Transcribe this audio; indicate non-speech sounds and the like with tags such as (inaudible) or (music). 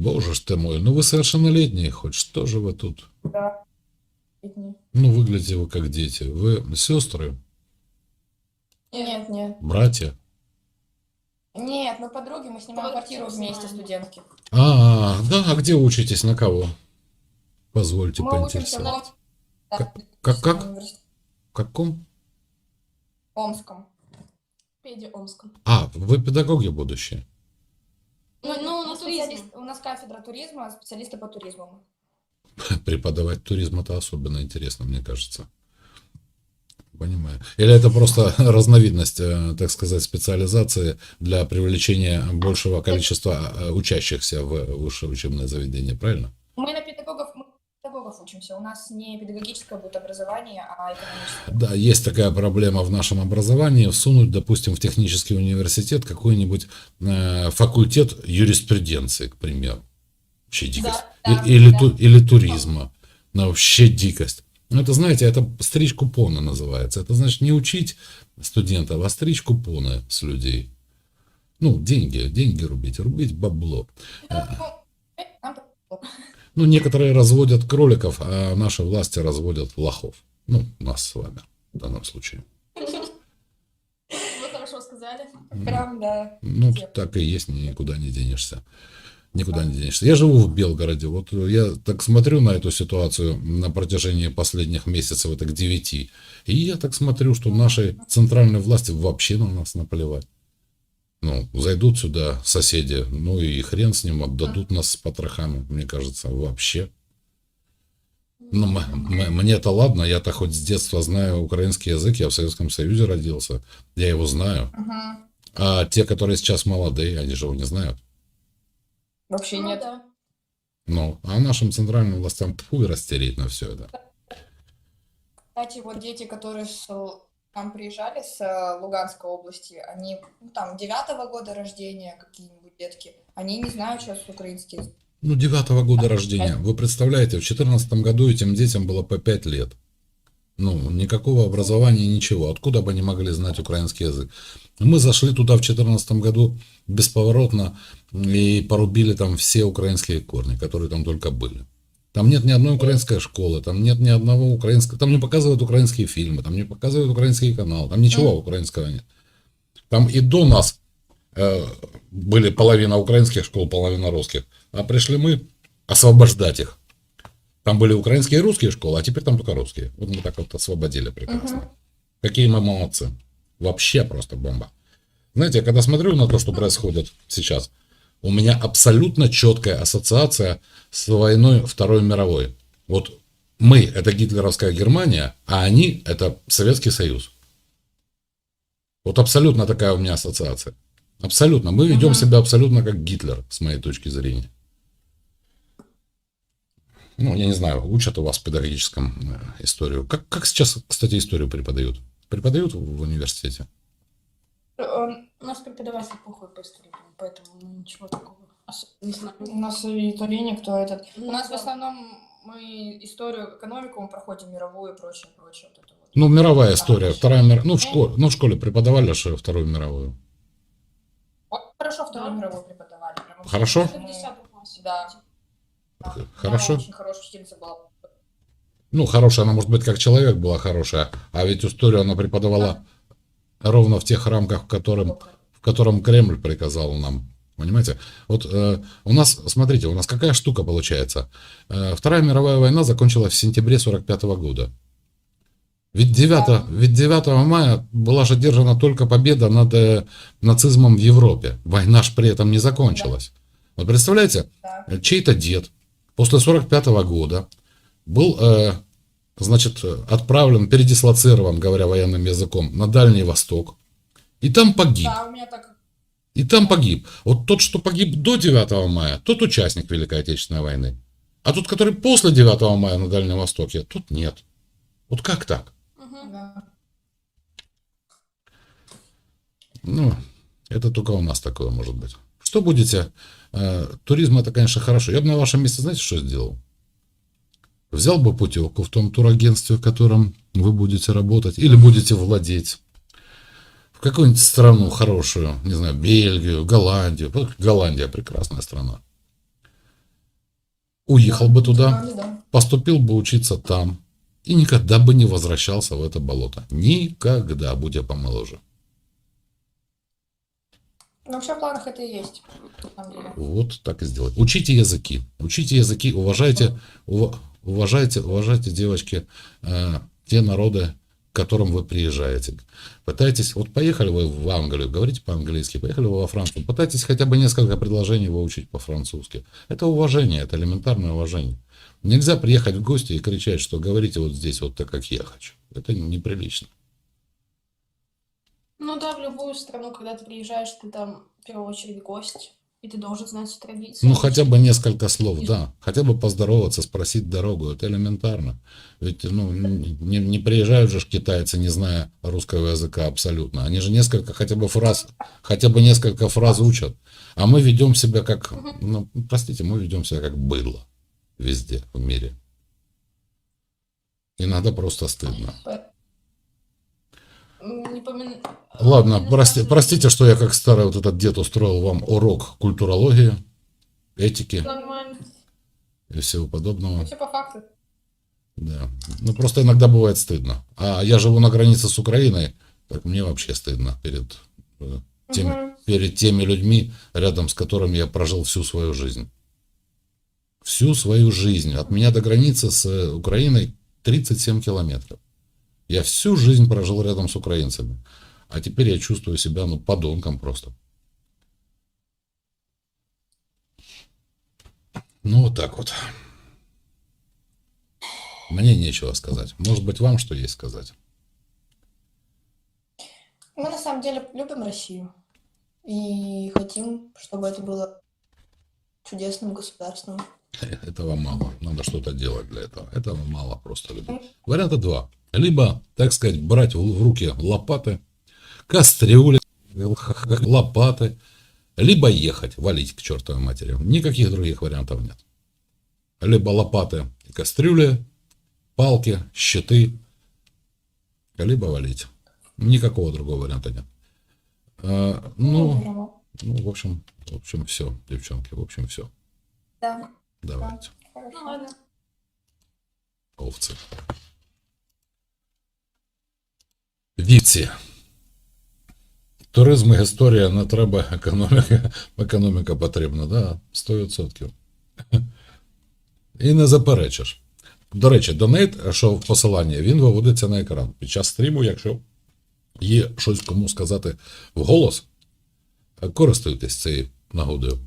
Боже ж ты мой, ну вы совершеннолетние, хоть что же вы тут? Да. Ну, выглядите вы как дети. Вы сестры, Нет, нет. братья. Нет, мы подруги, мы снимаем квартиру вместе, студентки. А, да, а где учитесь, на кого? Позвольте Мы учимся поинтересовать. в Как- как- как? В каком? Омском. Педе Омском. А, вы педагоги будущие. Ну, ну, на специалист- туризме. У нас кафедра туризма, специалисты по туризму. (laughs) Преподавать туризм это особенно интересно, мне кажется. Понимаю. Или это просто (laughs) разновидность, э, так сказать, специализации для привлечения большего количества э, учащихся в высшее учебное заведение, правильно? Мы на педагогов, учимся. У нас не педагогическое будет образование, а экономическое. Да, есть такая проблема в нашем образовании, всунуть, допустим, в технический университет какой-нибудь э, факультет юриспруденции, к примеру. Вообще дикость. Да, да, или, да. ту- или туризма. Ну, вообще дикость. Ну, это, знаете, это стричь купоны называется. Это значит не учить студентов, а стричь купоны с людей. Ну, деньги, деньги рубить, рубить бабло. Ну, э, нам повезло. Ну, некоторые разводят кроликов, а наши власти разводят лохов. Ну, нас с вами в данном случае. Вы хорошо сказали. Прям, да. Ну, так и есть, никуда не денешься. Никуда не денешься. Я живу в Белгороде. Вот я так смотрю на эту ситуацию на протяжении последних месяцев, это к 9. И я так смотрю, что нашей центральной власти вообще на нас наплевать. Ну, зайдут сюда соседи, ну и хрен с ним, отдадут нас с потрохами, мне кажется, вообще. Ну, м- м- мне-то ладно, я-то хоть с детства знаю украинский язык, я в Советском Союзе родился, я его знаю. Мгм. А те, которые сейчас молодые, они же его не знают. Вообще Ну, нет. да. Ну, а нашим центральным властям и растереть на все это. Кстати, вот дети, которые с, нам приезжали с э, Луганской области, они ну, там девятого года рождения какие-нибудь детки, они не знают сейчас украинский язык. Ну, девятого года рождения. Вы представляете, в четырнадцатом году этим детям было по пять лет. Ну, никакого образования, ничего. Откуда бы они могли знать украинский язык? Мы зашли туда в четырнадцатом году бесповоротно и порубили там все украинские корни, которые там только были. Там нет ни одной украинской школы, там нет ни одного украинского, там не показывают украинские фильмы, там не показывают украинский канал, там ничего украинского нет. Там и до нас э, были половина украинских школ, половина русских, а пришли мы освобождать их. Там были украинские и русские школы, а теперь там только русские. Вот мы так вот освободили прекрасно. Какие мы молодцы. Вообще просто бомба. Знаете, я когда смотрю на то, что происходит сейчас, у меня абсолютно четкая ассоциация с войной Второй мировой. Вот мы – это гитлеровская Германия, а они – это Советский Союз. Вот абсолютно такая у меня ассоциация. Абсолютно. Мы ведем Мгм. себя абсолютно как Гитлер, с моей точки зрения. Ну, я не знаю, учат у вас в педагогическом э, историю. Как, как сейчас, кстати, историю преподают? Преподают в университете? Э, У нас преподаватель плохой по истории, поэтому ну, ничего такого не знаю. У нас и то ли никто этот. Ну, У нас в да. основном мы историю, экономику мы проходим мировую и прочее, прочее. Вот это вот. Ну, мировая история. Вторая мир... Ну, в школе, ну, в школе преподавали же Вторую мировую. Вот хорошо Вторую Да. мировую преподавали. Хорошо? очень. Это в 10 классе. Да. Да. Хорошо. Да, очень хорошая учительница была. Ну, хорошая, она, может быть, как человек была хорошая, а ведь историю она преподавала ровно в тех рамках, в котором, в котором Кремль приказал нам. Понимаете? Вот э, у нас, смотрите, у нас какая штука получается. Э, Вторая мировая война закончилась в сентябре 45 года. Ведь 9, Да. ведь 9 мая была же одержана только победа над э, нацизмом в Европе. Война ж при этом не закончилась. Вот представляете, чей-то дед после 45 года был, э, значит, э, отправлен, передислоцирован, говоря военным языком, на Дальний Восток. И там погиб. Да, у меня так. И там погиб. Вот тот, что погиб до 9 мая, тот участник Великой Отечественной войны. А тот, который после 9 мая на Дальнем Востоке, тот нет. Вот как так? Да. Ну, это только у нас такое может быть. Что будете? Э, туризм это, конечно, хорошо. Я бы на вашем месте, знаете, что сделал? Взял бы путевку в том турагентстве, в котором вы будете работать или будете владеть. В какую-нибудь страну хорошую, не знаю, Бельгию, Голландию. Голландия прекрасная страна. уехал бы туда, поступил бы учиться там и никогда бы не возвращался в это болото. Никогда, будь я помоложе. Ну, вообще в планах это и есть. Вот так и сделать. Учите языки. Учите языки, уважайте, ува- уважайте, уважайте, девочки, э, те народы, к которым вы приезжаете. Пытайтесь, вот поехали вы в Англию, говорите по-английски, поехали вы во Францию, пытайтесь хотя бы несколько предложений выучить по-французски. Это уважение, это элементарное уважение. Нельзя приехать в гости и кричать, что говорите вот здесь вот так, как я хочу. Это неприлично. Ну да, в любую страну, когда ты приезжаешь, ты там в первую очередь гость, и ты должен знать традиции. Ну, хотя бы несколько слов, да. Хотя бы поздороваться, спросить дорогу. Это элементарно. Ведь, ну, не, не приезжают же китайцы, не зная русского языка абсолютно. Они же несколько, хотя бы фраз, хотя бы несколько фраз учат. А мы ведем себя как, ну, простите, мы ведем себя как быдло везде в мире. Иногда просто стыдно. Не помин- Ладно, прости- простите, что я как старый вот этот дед устроил вам урок культурологии, этики Нормально. и всего подобного. Вообще по факту. Да. Ну, просто иногда бывает стыдно. А я живу на границе с Украиной, так мне вообще стыдно перед, э, теми, Мгм. перед теми людьми, рядом с которыми я прожил всю свою жизнь. Всю свою жизнь. От меня до границы с э, Украиной 37 километров. Я всю жизнь прожил рядом с украинцами. А теперь я чувствую себя, ну, подонком просто. Ну, вот так вот. Мне нечего сказать. Может быть, вам что есть сказать? Мы на самом деле любим Россию. И хотим, чтобы это было чудесным государством. (laughs) Этого мало. Надо что-то делать для этого. Этого мало просто любить. Варианта два. Либо, так сказать, брать в руки лопаты, кастрюли, лопаты, либо ехать, валить к чертовой матери. Никаких других вариантов нет. Либо лопаты и кастрюли, палки, щиты, либо валить. Никакого другого варианта нет. А, ну, Здорово. ну, в общем, в общем, все, девчонки, в общем, все. Да, Давайте. хорошо. Ну ладно. Овці. Вівці. Туризм і історія не треба, економіка, економіка потрібна, да, 100%. І не заперечиш. До речі, донейт, що в посиланні, він виводиться на екран. Під час стріму, якщо є щось кому сказати вголос, користуйтесь цією нагодою.